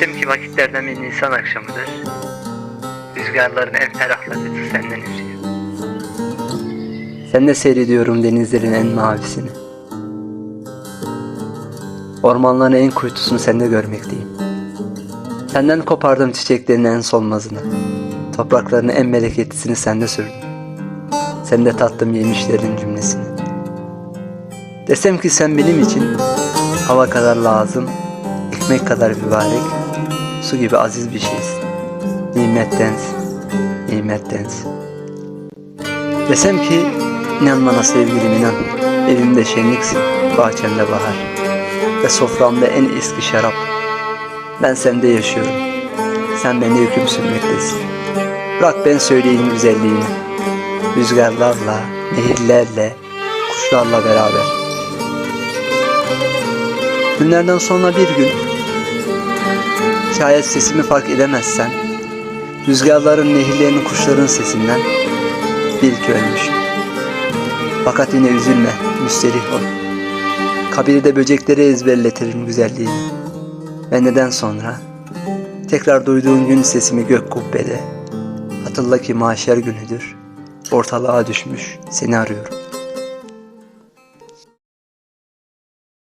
Desem ki vakitlerden bir Nisan akşamıdır. Rüzgarların en ferahlatıcı senden esiyor. Sen de seyrediyorum denizlerin en mavisini. Ormanların en kuytusunu sende görmekteyim. Senden kopardım çiçeklerin en solmazını. Toprakların en bereketlisini sende sürdüm. Sende tattım yemişlerin cümlesini. Desem ki sen benim için hava kadar lazım, ekmek kadar mübarek, su gibi aziz bir şeysin. Nimettensin, nimettensin. Desem ki inan bana sevgilim inan, evimde şenliksin, bahçemde bahar ve soframda en eski şarap. Ben sende yaşıyorum, sen bende hüküm sürmektesin. Bırak ben söyleyeyim güzelliğini, rüzgarlarla, nehirlerle, kuşlarla beraber. Günlerden sonra bir gün Şayet sesimi fark edemezsen Rüzgarların, nehirlerin, kuşların sesinden Bil ki ölmüşüm. Fakat yine üzülme, müsterih ol. Kabirde böcekleri ezberletirim güzelliğini. Ve neden sonra? Tekrar duyduğun gün sesimi gök kubbede. Hatırla ki mahşer günüdür. Ortalığa düşmüş seni arıyorum